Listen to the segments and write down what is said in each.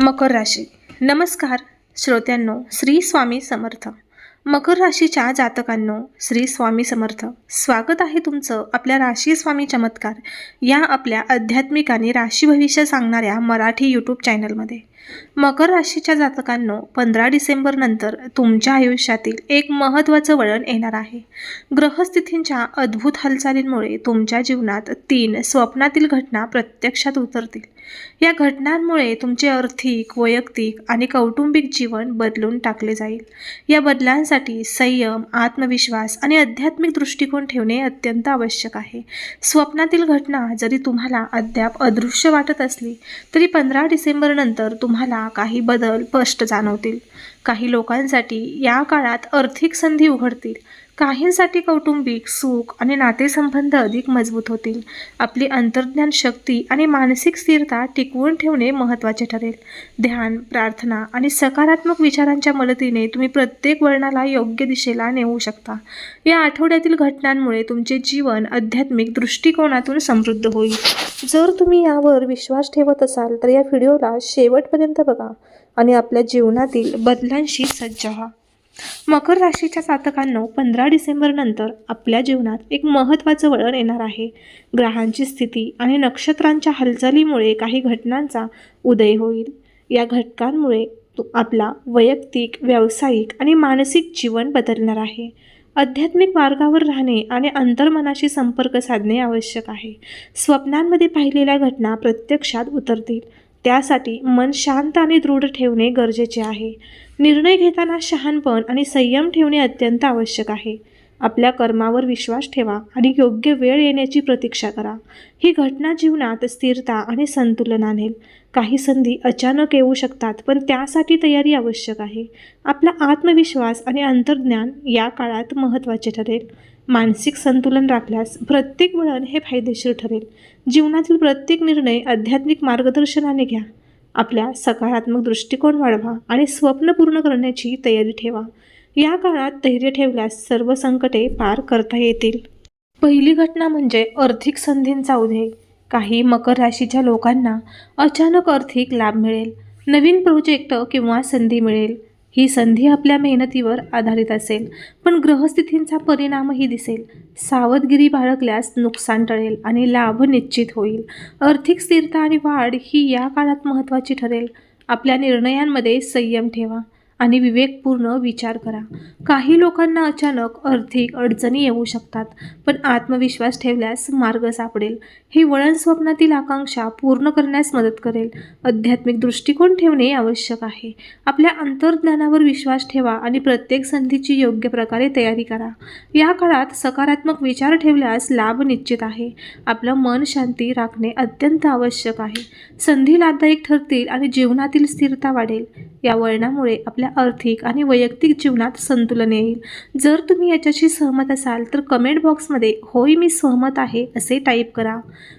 मकर राशी. नमस्कार श्रोत्यांनो श्री स्वामी समर्थ. मकर राशीच्या जातकांनो श्री स्वामी समर्थ. स्वागत आहे तुमचं आपल्या राशी स्वामी चमत्कार या आपल्या आध्यात्मिक आणि राशी भविष्य सांगणाऱ्या मराठी यूट्यूब चॅनलमध्ये मकर राशीच्या जातकांनो पंधरा डिसेंबर नंतर तुमच्या आयुष्यातील एक महत्त्वाचं वळण येणार आहे. ग्रहस्थितींच्या अद्भुत हालचालींमुळे तुमच्या जीवनात तीन स्वप्नातील घटना प्रत्यक्षात उतरतील. या घटनांमुळे तुमचे आर्थिक वैयक्तिक आणि कौटुंबिक जीवन बदलून टाकले जाईल. या बदलांसाठी संयम आत्मविश्वास आणि आध्यात्मिक दृष्टिकोन ठेवणे अत्यंत आवश्यक आहे. स्वप्नातील घटना जरी तुम्हाला अद्याप अदृश्य वाटत असली तरी पंधरा डिसेंबर नंतर तुम्हाला काही बदल स्पष्ट जाणवतील. काही लोकांसाठी या काळात आर्थिक संधी उघडतील. काहींसाठी कौटुंबिक सुख आणि नातेसंबंध अधिक मजबूत होतील. आपली अंतर्ज्ञान शक्ती आणि मानसिक स्थिरता टिकवून ठेवणे महत्त्वाचे ठरेल. ध्यान प्रार्थना आणि सकारात्मक विचारांच्या मदतीने तुम्ही प्रत्येक वळणाला योग्य दिशेला नेऊ शकता. या आठवड्यातील घटनांमुळे तुमचे जीवन आध्यात्मिक दृष्टिकोनातून समृद्ध होईल. जर तुम्ही यावर विश्वास ठेवत असाल तर या व्हिडिओला शेवटपर्यंत बघा आणि आपल्या जीवनातील बदलांशी सज्ज व्हा. मकर राशीच्या जातकांनो पंधरा डिसेंबरनंतर आपल्या जीवनात एक महत्त्वाचं वळण येणार आहे. ग्रहांची स्थिती आणि नक्षत्रांच्या हालचालीमुळे काही घटनांचा उदय होईल. या घटकांमुळे आपला वैयक्तिक व्यावसायिक आणि मानसिक जीवन बदलणार आहे. आध्यात्मिक मार्गावर राहणे आणि अंतर्मनाशी संपर्क साधणे आवश्यक आहे. स्वप्नांमध्ये पाहिलेल्या घटना प्रत्यक्षात उतरतील. त्यासाठी मन शांत आणि दृढ ठेवणे गरजेचे आहे. निर्णय घेताना शहाणपण आणि संयम ठेवणे अत्यंत आवश्यक आहे. आपल्या कर्मावर विश्वास ठेवा आणि योग्य वेळ येण्याची प्रतीक्षा करा. ही घटना जीवनात स्थिरता आणि संतुलन आणेल काही संधी अचानक येऊ शकतात पण त्यासाठी तयारी आवश्यक आहे. आपला आत्मविश्वास आणि अंतर्ज्ञान या काळात महत्त्वाचे ठरेल. मानसिक संतुलन राखल्यास प्रत्येक वळण हे फायदेशीर ठरेल. जीवनातील प्रत्येक निर्णय आध्यात्मिक मार्गदर्शनाने घ्या. आपल्या सकारात्मक दृष्टिकोन वाढवा आणि स्वप्न पूर्ण करण्याची तयारी ठेवा. या काळात धैर्य ठेवल्यास सर्व संकटे पार करता येतील. पहिली घटना म्हणजे आर्थिक संधींचा उदय. काही मकर राशीच्या लोकांना अचानक आर्थिक लाभ मिळेल. नवीन प्रोजेक्ट किंवा संधी मिळेल. ही संधी आपल्या मेहनतीवर आधारित असेल पण ग्रहस्थितींचा परिणामही दिसेल. सावधगिरी बाळगल्यास नुकसान टळेल आणि लाभ निश्चित होईल. आर्थिक स्थिरता आणि वाढ ही या काळात महत्त्वाची ठरेल. आपल्या निर्णयांमध्ये संयम ठेवा. आणि विवेकपूर्ण विचार करा. काही लोकांना अचानक आर्थिक अडचणी येऊ शकतात पण आत्मविश्वास ठेवल्यास मार्ग सापडेल. ही वळण स्वप्नातील आकांक्षा पूर्ण करण्यास मदत करेल. आध्यात्मिक दृष्टिकोन ठेवणे आवश्यक आहे. आपल्या अंतर्ज्ञानावर विश्वास ठेवा आणि प्रत्येक संधीची योग्य प्रकारे तयारी करा. या काळात सकारात्मक विचार ठेवल्यास लाभ निश्चित आहे. आपलं मन शांती राखणे अत्यंत आवश्यक आहे. संधी लाभदायक ठरतील आणि जीवनातील स्थिरता वाढेल. या वळणामुळे आपल्या आर्थिक आणि वैयक्तिक जीवनात संतुलन येईल. जर तुम्ही याच्याशी सहमत असाल तर कमेंट बॉक्समध्ये होय मी सहमत आहे असे टाईप करा.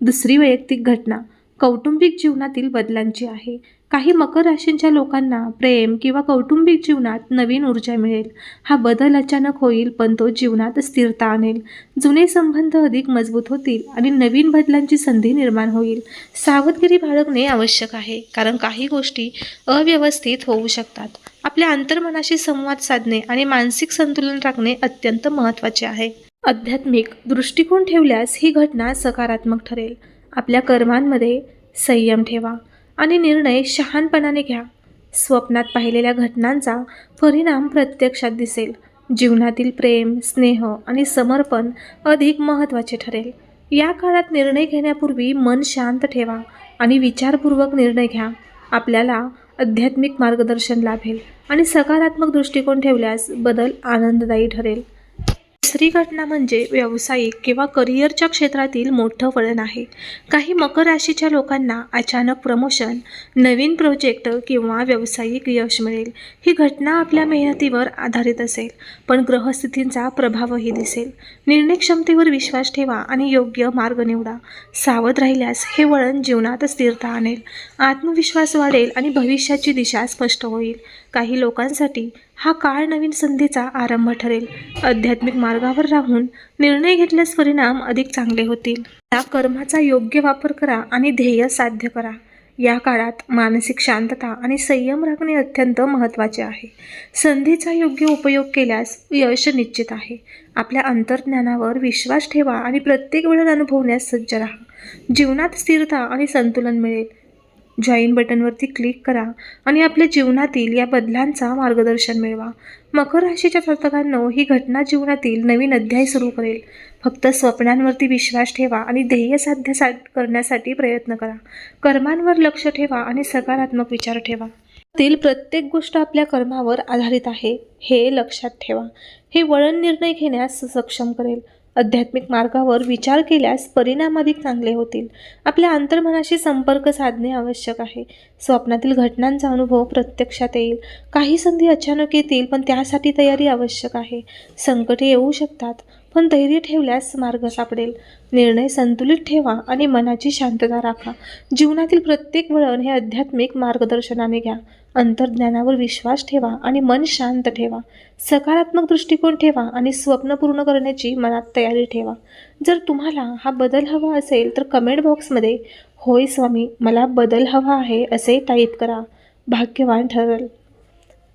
दुसरी वैयक्तिक घटना. कौटुंबिक जीवनातील बदलांची आहे. काही मकर राशींच्या लोकांना प्रेम किंवा कौटुंबिक जीवनात नवीन ऊर्जा मिळेल. हा बदल अचानक होईल पण तो जीवनात स्थिरता आणेल. जुने संबंध अधिक मजबूत होतील आणि नवीन बदलांची संधी निर्माण होईल. सावधगिरी बाळगणे आवश्यक आहे कारण काही गोष्टी अव्यवस्थित होऊ शकतात. आपल्या अंतर्मनाशी संवाद साधणे आणि मानसिक संतुलन राखणे अत्यंत महत्त्वाचे आहे. आध्यात्मिक दृष्टिकोन ठेवल्यास ही घटना सकारात्मक ठरेल. आपल्या कर्मांमध्ये संयम ठेवा आणि निर्णय शहाणपणाने घ्या. स्वप्नात पाहिलेल्या घटनांचा परिणाम प्रत्यक्षात दिसेल. जीवनातील प्रेम स्नेह आणि समर्पण अधिक महत्त्वाचे ठरेल. या काळात निर्णय घेण्यापूर्वी मन शांत ठेवा आणि विचारपूर्वक निर्णय घ्या. आपल्याला आध्यात्मिक मार्गदर्शन लाभेल आणि सकारात्मक दृष्टिकोन ठेवल्यास बदल आनंददायी ठरेल. तिसरी घटना म्हणजे व्यावसायिक किंवा करिअरच्या क्षेत्रातील मोठं वळण आहे. काही मकर राशीच्या लोकांना अचानक प्रमोशन नवीन प्रोजेक्ट किंवा व्यावसायिक यश मिळेल. ही घटना आपल्या मेहनतीवर आधारित असेल पण ग्रहस्थितींचा प्रभावही दिसेल. निर्णय क्षमतेवर विश्वास ठेवा आणि योग्य मार्ग निवडा. सावध राहिल्यास हे वळण जीवनात स्थिरता आणेल. आत्मविश्वास वाढेल आणि भविष्याची दिशा स्पष्ट होईल. काही लोकांसाठी हा काळ नवीन संधीचा आरंभ ठरेल. आध्यात्मिक मार्गावर राहून निर्णय घेतल्यास परिणाम अधिक चांगले होतील. या कर्माचा योग्य वापर करा आणि ध्येय साध्य करा. या काळात मानसिक शांतता आणि संयम राखणे अत्यंत महत्त्वाचे आहे. संधीचा योग्य उपयोग केल्यास यश निश्चित आहे. आपल्या अंतर्ज्ञानावर विश्वास ठेवा आणि प्रत्येक वेळेला अनुभवण्यास सज्ज राहा. जीवनात स्थिरता आणि संतुलन मिळेल. जॉईन बटनवरती क्लिक करा आणि आपल्या जीवनातील या बदलांचा मार्गदर्शन मिळवा. मकर राशीच्या जातकांनो ही घटना जीवनातील नवीन अध्याय सुरू करेल. फक्त स्वप्नांवरती विश्वास ठेवा आणि ध्येय साध्य सा करण्यासाठी प्रयत्न करा. कर्मांवर लक्ष ठेवा आणि सकारात्मक विचार ठेवा. तील प्रत्येक गोष्ट आपल्या कर्मावर आधारित आहे हे लक्षात ठेवा. हे वळण निर्णय घेण्यास सक्षम करेल. आध्यात्मिक मार्गावर विचार केल्यास परिणाम अधिक चांगले होतील. आपल्या अंतर्मनाशी संपर्क साधणे आवश्यक आहे. स्वप्नातील घटनांचा अनुभव प्रत्यक्षात येईल. काही संधी अचानक येतील पण त्यासाठी तयारी आवश्यक आहे. संकटे येऊ शकतात. पण धैर्य ठेवल्यास मार्ग सापडेल. निर्णय संतुलित ठेवा आणि मनाची शांतता राखा. जीवनातील प्रत्येक वळण हे आध्यात्मिक मार्गदर्शनाने घ्या. अंतर्ज्ञानावर विश्वास ठेवा आणि मन शांत ठेवा. सकारात्मक दृष्टिकोन ठेवा आणि स्वप्न पूर्ण करण्याची मनात तयारी ठेवा. जर तुम्हाला हा बदल हवा असेल तर कमेंट बॉक्समध्ये होय स्वामी मला बदल हवा आहे असे टाईप करा. भाग्यवान ठरेल.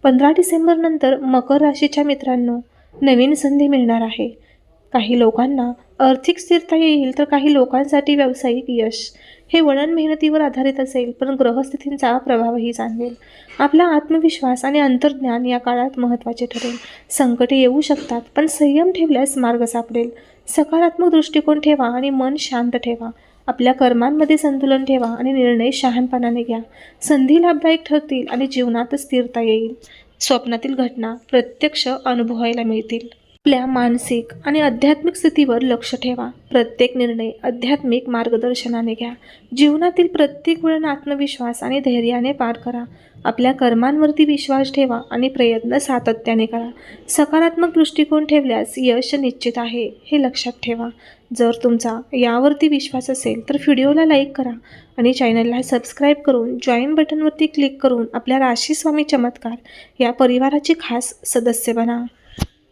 पंधरा डिसेंबरनंतर मकर राशीच्या मित्रांनो नवीन संधी मिळणार आहे. काही लोकांना आर्थिक स्थिरता येईल तर काही लोकांसाठी व्यावसायिक यश हे वळण मेहनतीवर आधारित असेल पण ग्रहस्थितींचा प्रभावही जाणवेल. आपला आत्मविश्वास आणि अंतर्ज्ञान या काळात महत्त्वाचे ठरेल. संकटे येऊ शकतात पण संयम ठेवल्यास मार्ग सापडेल. सकारात्मक दृष्टिकोन ठेवा आणि मन शांत ठेवा. आपल्या कर्मांमध्ये संतुलन ठेवा आणि निर्णय शहाणपणाने घ्या. संधी लाभदायक ठरतील आणि जीवनात स्थिरता येईल. स्वप्नातील घटना प्रत्यक्ष अनुभवायला मिळतील. आपल्या मानसिक आणि आध्यात्मिक स्थितीवर लक्ष ठेवा. प्रत्येक निर्णय आध्यात्मिक मार्गदर्शनाने घ्या. जीवनातील प्रत्येक वळण आत्मविश्वास आणि धैर्याने पार करा. आपल्या कर्मांवरती विश्वास ठेवा आणि प्रयत्न सातत्याने करा. सकारात्मक दृष्टिकोन ठेवल्यास यश निश्चित आहे हे लक्षात ठेवा. जर तुमचा यावरती विश्वास असेल तर व्हिडिओला लाईक करा आणि चॅनलला सबस्क्राईब करून जॉईन बटनवरती क्लिक करून आपल्या राशीस्वामी चमत्कार या परिवाराचे खास सदस्य बना.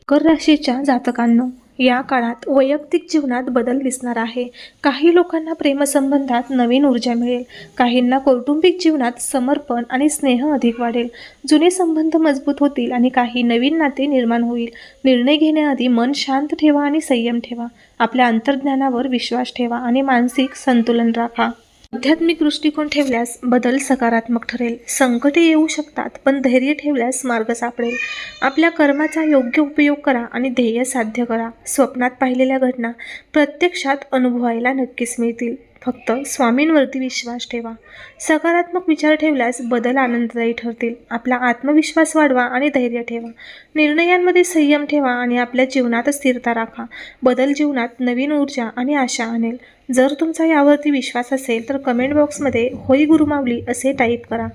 मकर राशीच्या जातकांनो या काळात वैयक्तिक जीवनात बदल दिसणार आहे. काही लोकांना प्रेमसंबंधात नवीन ऊर्जा मिळेल. काहींना कौटुंबिक जीवनात समर्पण आणि स्नेह अधिक वाढेल. जुने संबंध मजबूत होतील आणि काही नवीन नाते निर्माण होईल. निर्णय घेण्याआधी मन शांत ठेवा आणि संयम ठेवा. आपल्या अंतर्ज्ञानावर विश्वास ठेवा आणि मानसिक संतुलन राखा. आध्यात्मिक दृष्टिकोन ठेवल्यास बदल सकारात्मक ठरेल. संकटे येऊ शकतात पण धैर्य ठेवल्यास मार्ग सापडेल. आपल्या कर्माचा योग्य उपयोग करा आणि ध्येय साध्य करा. स्वप्नात पाहिलेल्या घटना प्रत्यक्षात अनुभवायला नक्कीच मिळतील. फक्त स्वामींवरती विश्वास ठेवा. सकारात्मक विचार ठेवल्यास बदल आनंददायी ठरतील. आपला आत्मविश्वास वाढवा आणि धैर्य ठेवा. निर्णयांमध्ये संयम ठेवा आणि आपल्या जीवनात स्थिरता राखा. बदल जीवनात नवीन ऊर्जा आणि आशा आणेल. जर तुमचा यावरती विश्वास असेल तर कमेंट बॉक्समध्ये होई गुरुमावली असे टाईप करा.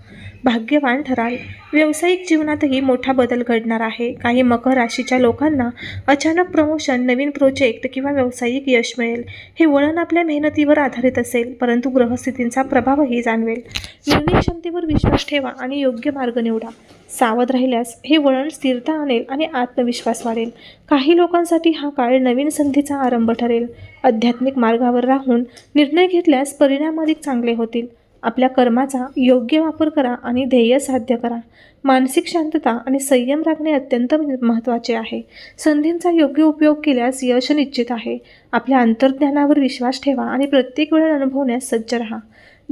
भाग्यवान ठराल. व्यावसायिक जीवनातही मोठा बदल घडणार आहे. काही मकर राशीच्या लोकांना अचानक प्रमोशन नवीन प्रोजेक्ट किंवा व्यावसायिक यश मिळेल. हे वळण आपल्या मेहनतीवर आधारित असेल परंतु ग्रहस्थितींचा प्रभावही जाणवेल. निर्णय क्षमतेवर विश्वास ठेवा आणि योग्य मार्ग निवडा. सावध राहिल्यास हे वळण स्थिरता आणेल आणि आत्मविश्वास वाढेल. काही लोकांसाठी हा काळ नवीन संधीचा आरंभ ठरेल. आध्यात्मिक मार्गावर राहून निर्णय घेतल्यास परिणाम अधिक चांगले होतील. आपल्या कर्माचा योग्य वापर करा आणि ध्येय साध्य करा. मानसिक शांतता आणि संयम राखणे अत्यंत महत्त्वाचे आहे. संधींचा योग्य उपयोग केल्यास यश निश्चित आहे. आपल्या अंतर्ज्ञानावर विश्वास ठेवा आणि प्रत्येक वेळा अनुभवण्यास सज्ज राहा.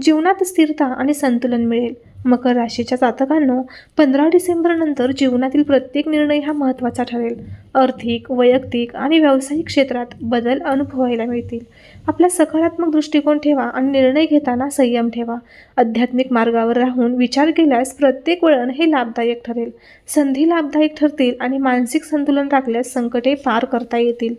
जीवनात स्थिरता आणि संतुलन मिळेल. मकर राशीच्या जातकांनो पंधरा डिसेंबरनंतर जीवनातील प्रत्येक निर्णय हा महत्त्वाचा ठरेल. आर्थिक वैयक्तिक आणि व्यावसायिक क्षेत्रात बदल अनुभवायला मिळतील. आपला सकारात्मक दृष्टिकोन ठेवा आणि निर्णय घेताना संयम ठेवा. आध्यात्मिक मार्गावर राहून विचार केल्यास प्रत्येक वळण हे लाभदायक ठरेल. संधी लाभदायक ठरतील आणि मानसिक संतुलन राखल्यास संकटे पार करता येतील.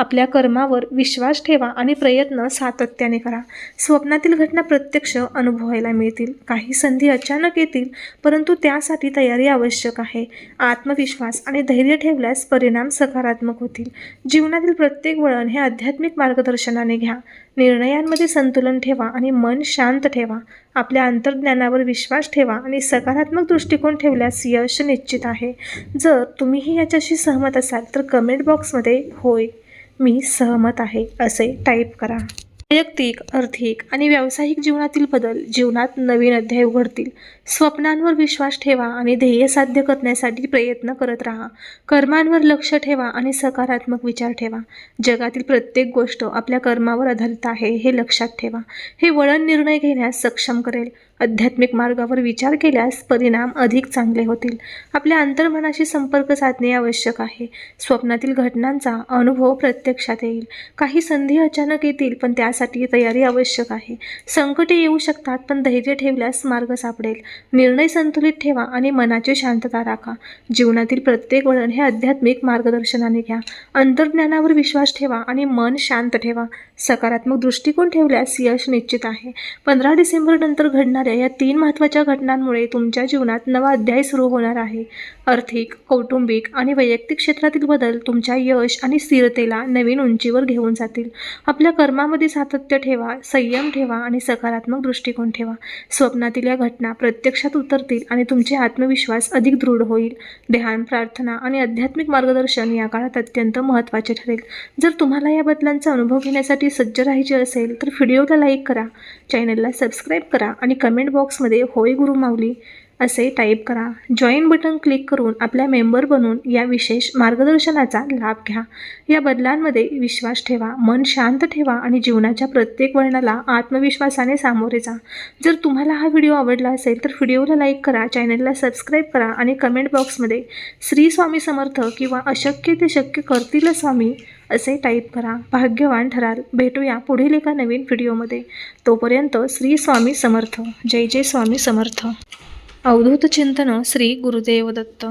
आपल्या कर्मावर विश्वास ठेवा आणि प्रयत्न सातत्याने करा. स्वप्नातील घटना प्रत्यक्ष अनुभवायला मिळतील. काही संधी अचानक येतील परंतु त्यासाठी तयारी आवश्यक आहे. आत्मविश्वास आणि धैर्य ठेवल्यास परिणाम सकारात्मक होतील. जीवनातील प्रत्येक वळण हे आध्यात्मिक मार्गदर्शनाने घ्या. निर्णयांमध्ये संतुलन ठेवा आणि मन शांत ठेवा. आपल्या अंतर्ज्ञानावर विश्वास ठेवा आणि सकारात्मक दृष्टिकोन ठेवल्यास यश निश्चित आहे. जर तुम्हीही याच्याशी सहमत असाल तर कमेंट बॉक्समध्ये होय. मी सहमत आहे असे टाईप करा. वैयक्तिक आर्थिक आणि व्यावसायिक जीवनातील बदल जीवनात नवीन अध्याय उघडतील. स्वप्नांवर विश्वास ठेवा आणि ध्येय साध्य करण्यासाठी प्रयत्न करत राहा. कर्मांवर लक्ष ठेवा आणि सकारात्मक विचार ठेवा. जगातील प्रत्येक गोष्ट आपल्या कर्मावर आधारित आहे हे लक्षात ठेवा. हे वळण निर्णय घेण्यास सक्षम करेल. आध्यात्मिक मार्गावर विचार केल्यास परिणाम अधिक चांगले होतील. आपल्या अंतर्मनाशी संपर्क साधणे आवश्यक आहे. स्वप्नातील घटनांचा अनुभव प्रत्यक्षात येईल. काही संधी अचानक येतील पण त्यासाठी तयारी आवश्यक आहे. संकटे येऊ शकतात पण धैर्य ठेवल्यास मार्ग सापडेल. निर्णय संतुलित ठेवा आणि मनाची शांतता राखा. जीवनातील प्रत्येक वळण हे आध्यात्मिक मार्गदर्शनाने घ्या. अंतर्ज्ञानावर विश्वास ठेवा आणि मन शांत ठेवा. सकारात्मक दृष्टिकोन ठेवल्यास यश निश्चित आहे. पंधरा डिसेंबरनंतर घडणाऱ्या या तीन महत्त्वाच्या घटनांमुळे तुमच्या जीवनात नवा अध्याय सुरू होणार आहे. आर्थिक कौटुंबिक आणि वैयक्तिक क्षेत्रातील बदल तुमच्या यश आणि स्थिरतेला नवीन उंचीवर घेऊन जातील. आपल्या कर्मामध्ये सातत्य ठेवा संयम ठेवा आणि सकारात्मक दृष्टिकोन ठेवा. स्वप्नातील या घटना प्रत्यक्षात उतरतील आणि तुमचे आत्मविश्वास अधिक दृढ होईल. ध्यान प्रार्थना आणि आध्यात्मिक मार्गदर्शन या काळात अत्यंत महत्त्वाचे ठरेल. जर तुम्हाला या बदलांचा अनुभव घेण्यासाठी सज्ज राहायचे असेल तर व्हिडिओला लाईक करा चॅनलला सबस्क्राईब करा आणि कमेंट बॉक्समध्ये होय गुरु माऊली असे टाईप करा. जॉईन बटन क्लिक करून आपल्या मेंबर बनून या विशेष मार्गदर्शनाचा लाभ घ्या. या बदलांमध्ये विश्वास ठेवा मन शांत ठेवा आणि जीवनाच्या प्रत्येक वळणाला आत्मविश्वासाने सामोरे जा. जर तुम्हाला हा व्हिडिओ आवडला असेल तर व्हिडिओला लाईक करा चॅनलला सबस्क्राईब करा आणि कमेंट बॉक्समध्ये श्री स्वामी समर्थ किंवा अशक्य ते शक्य करतील स्वामी असे टाईप करा. भाग्यवान ठराल. भेटूया पुढील एका नवीन व्हिडिओमध्ये तोपर्यंत श्री स्वामी समर्थ. जय जय स्वामी समर्थ. अवधूत चिंतन श्री गुरुदेव दत्त